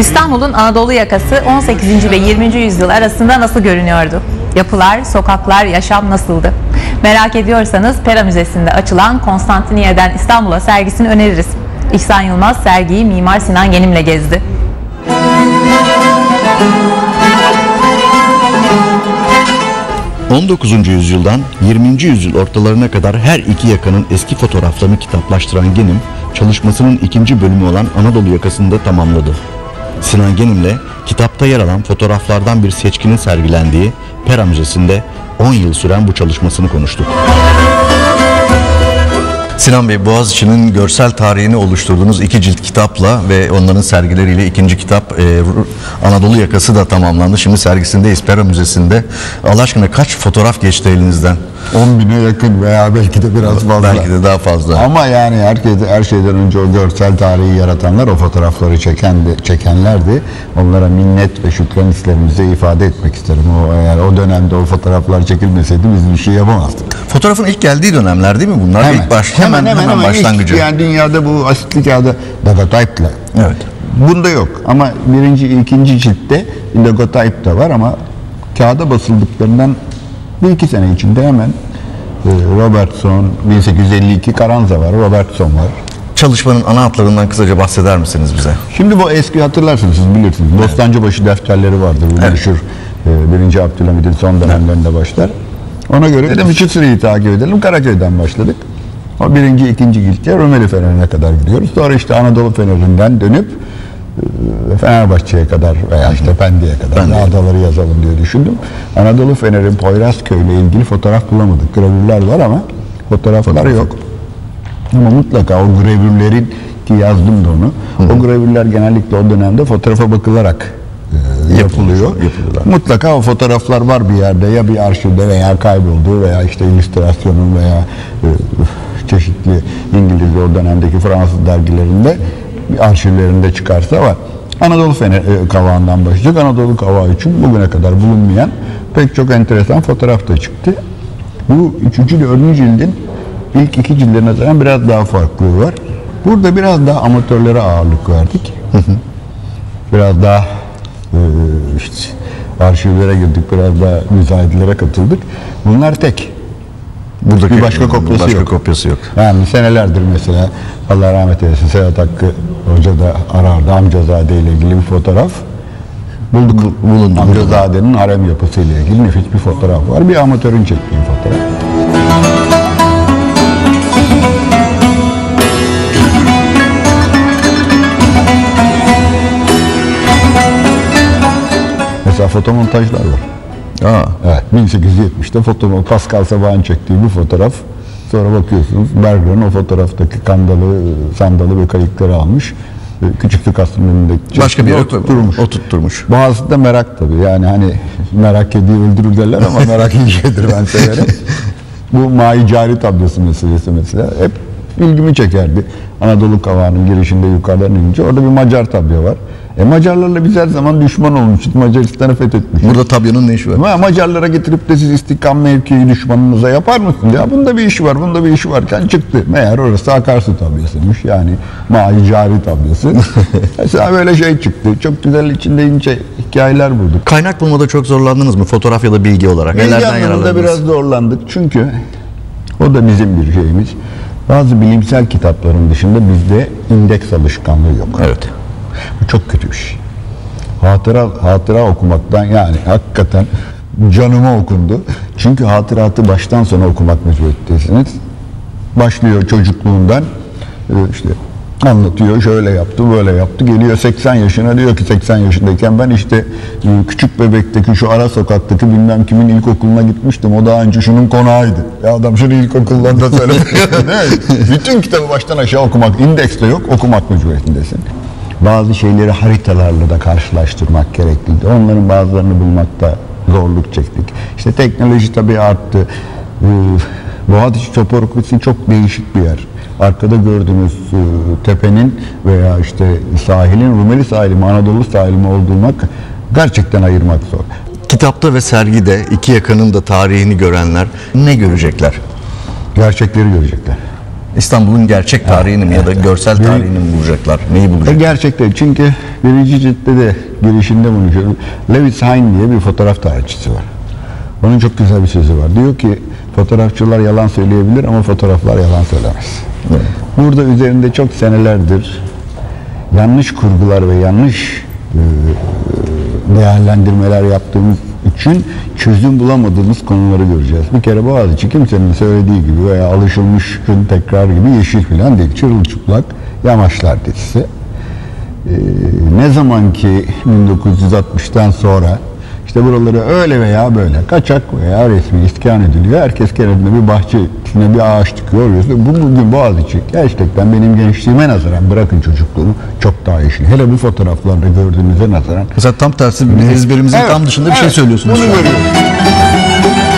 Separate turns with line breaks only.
İstanbul'un Anadolu yakası 18. ve 20. yüzyıl arasında nasıl görünüyordu? Yapılar, sokaklar, yaşam nasıldı? Merak ediyorsanız Pera Müzesi'nde açılan Konstantiniyye'den İstanbul'a sergisini öneririz. İhsan Yılmaz sergiyi Mimar Sinan Genim'le gezdi.
19. yüzyıldan 20. yüzyıl ortalarına kadar her iki yakanın eski fotoğraflarını kitaplaştıran Genim, çalışmasının ikinci bölümü olan Anadolu yakasında tamamladı. Sinan Genim'le kitapta yer alan fotoğraflardan bir seçkinin sergilendiği Pera Müzesi'nde 10 yıl süren bu çalışmasını konuştuk. Sinan Bey, Boğaziçi'nin görsel tarihini oluşturduğunuz iki cilt kitapla ve onların sergileriyle ikinci kitap e, Anadolu Yakası da tamamlandı. Şimdi sergisindeyiz, Pera Müzesi'nde. Allah aşkına kaç fotoğraf geçti elinizden?
10 bine yakın veya belki de biraz fazla.
Belki de daha fazla.
Ama yani herkes, her şeyden önce o görsel tarihi yaratanlar, o fotoğrafları çeken çekenlerdi. Onlara minnet ve şükran hislerimizi ifade etmek isterim. O, eğer o dönemde o fotoğraflar çekilmeseydi biz bir şey yapamazdık.
Fotoğrafın ilk geldiği dönemler değil mi bunlar? İlk baş, hemen hemen, başlangıcı.
ilk, yani dünyada bu asitli kağıda daguerreotype'la.
Evet.
Bunda yok ama birinci, ikinci ciltte daguerreotype da var ama kağıda basıldıklarından bir iki sene içinde hemen e, Robertson, 1852 Karanza var, Robertson var.
Çalışmanın ana hatlarından kısaca bahseder misiniz bize?
Şimdi bu eski hatırlarsınız siz bilirsiniz. Bostancıbaşı defterleri vardır. Bu meşhur e, 1. Abdülhamid'in son dönemlerinde başlar. Ona göre dedim iki süreyi takip edelim. Karaköy'den başladık. O birinci, ikinci ciltte Rumeli Feneri'ne kadar gidiyoruz. Sonra işte Anadolu Feneri'nden dönüp e, Fenerbahçe'ye kadar veya işte Pendik'e kadar
Pendik'e.
adaları yazalım diye düşündüm. Anadolu Feneri Poyrazköy ile ilgili fotoğraf bulamadık. Gravürler var ama fotoğraflar yok. Ama mutlaka o gravürlerin ki yazdım da onu. O gravürler genellikle o dönemde fotoğrafa bakılarak e, yapılıyor.
yapılıyorlar.
Mutlaka o fotoğraflar var bir yerde ya bir arşivde veya kayboldu veya işte illüstrasyonun veya e, çeşitli İngiliz o dönemdeki Fransız dergilerinde arşivlerinde çıkarsa var. Anadolu Fener, e, kavağından başlayacak. Anadolu kavağı için bugüne kadar bulunmayan pek çok enteresan fotoğraf da çıktı. Bu üçüncü ile dördüncü cildin ilk iki cildine nazaran biraz daha farklılığı var. Burada biraz daha amatörlere ağırlık verdik. biraz daha e, işte arşivlere girdik, biraz daha müzayedelere katıldık. Bunlar tek.
Buradaki
Bir başka kopyası
başka
yok.
kopyası yok.
Yani senelerdir mesela Allah rahmet eylesin Sedat Hakkı Hoca da arardı Amcazade ile ilgili bir fotoğraf. Bulduk.
bulundu.
Amcazade'nin harem yapısıyla ilgili nefis bir fotoğraf var. Bir amatörün çektiği fotoğraf. Mesela fotomontajlar var.
Aa,
Evet, 1870'te foto Pascal Sabah'ın çektiği bir fotoğraf. Sonra bakıyorsunuz Bergren o fotoğraftaki kandalı, sandalı ve kayıkları almış. Küçük Sikassı'nın önünde
başka bir yere
oturtmuş.
oturtmuş.
Bazısı da merak tabii. Yani hani merak kediyi öldürür derler ama merak iyi şeydir ben severim. Bu Mai Cari tablosu meselesi mesela hep ilgimi çekerdi. Anadolu Kavağı'nın girişinde yukarıdan inince orada bir Macar tablo var. E Macarlarla biz her zaman düşman olmuşuz. Macaristan'ı fethetmişiz.
Burada tabyonun ne işi var?
Ama Macarlara getirip de siz istikam mevkii düşmanınıza yapar mısınız? Ya bunda bir işi var, bunda bir işi varken çıktı. Meğer orası akarsu tabyasıymış. Yani mai cari tabyası. Mesela böyle şey çıktı. Çok güzel içinde ince hikayeler bulduk.
Kaynak bulmada çok zorlandınız mı fotoğraf ya da bilgi olarak?
Bilgi
Nelerden yararlandınız?
biraz zorlandık. Çünkü o da bizim bir şeyimiz. Bazı bilimsel kitapların dışında bizde indeks alışkanlığı yok.
Evet.
Bu çok kötü bir şey. Hatıra, hatıra okumaktan yani hakikaten canıma okundu. Çünkü hatıratı baştan sona okumak mecburiyetteysiniz. Başlıyor çocukluğundan e, işte anlatıyor şöyle yaptı böyle yaptı geliyor 80 yaşına diyor ki 80 yaşındayken ben işte e, küçük bebekteki şu ara sokaktaki bilmem kimin ilkokuluna gitmiştim o daha önce şunun konağıydı ya adam şunu ilkokullarında söylemiş bütün kitabı baştan aşağı okumak indeks de yok okumak mecburiyetindesin bazı şeyleri haritalarla da karşılaştırmak gerekliydi. Onların bazılarını bulmakta zorluk çektik. İşte teknoloji tabii arttı. Ee, Boğaziçi topografisi çok değişik bir yer. Arkada gördüğünüz e, tepenin veya işte sahilin Rumeli sahili mi Anadolu sahili mi olduğunu gerçekten ayırmak zor.
Kitapta ve sergide iki yakanın da tarihini görenler ne görecekler?
Gerçekleri görecekler.
İstanbul'un gerçek tarihini mi ya da görsel tarihini mi bulacaklar? Neyi
E,
bulacaklar?
Gerçekten çünkü birinci ciltte de girişinde bunu söylüyorum. Lewis Hine diye bir fotoğraf tarihçisi var. Onun çok güzel bir sözü var. Diyor ki fotoğrafçılar yalan söyleyebilir ama fotoğraflar yalan söylemez. Burada üzerinde çok senelerdir yanlış kurgular ve yanlış e, değerlendirmeler yaptığımız için çözüm bulamadığımız konuları göreceğiz. Bir kere Boğaziçi kimsenin söylediği gibi veya alışılmışın tekrar gibi yeşil falan değil. Çırılçıplak yamaçlar dizisi. Ee, ne zaman ki 1960'tan sonra işte buraları öyle veya böyle kaçak veya resmi iskan ediliyor. Herkes kendine bir bahçe içine bir ağaç dikiyor. Bu bugün Boğaziçi gerçekten benim gençliğime nazaran bırakın çocukluğumu çok daha yeşil. Hele bu fotoğraflarda gördüğünüze nazaran
Mesela tam tersi ezberimizin
Evet,
tam dışında bir şey
evet,
söylüyorsunuz.
Bunu görüyoruz.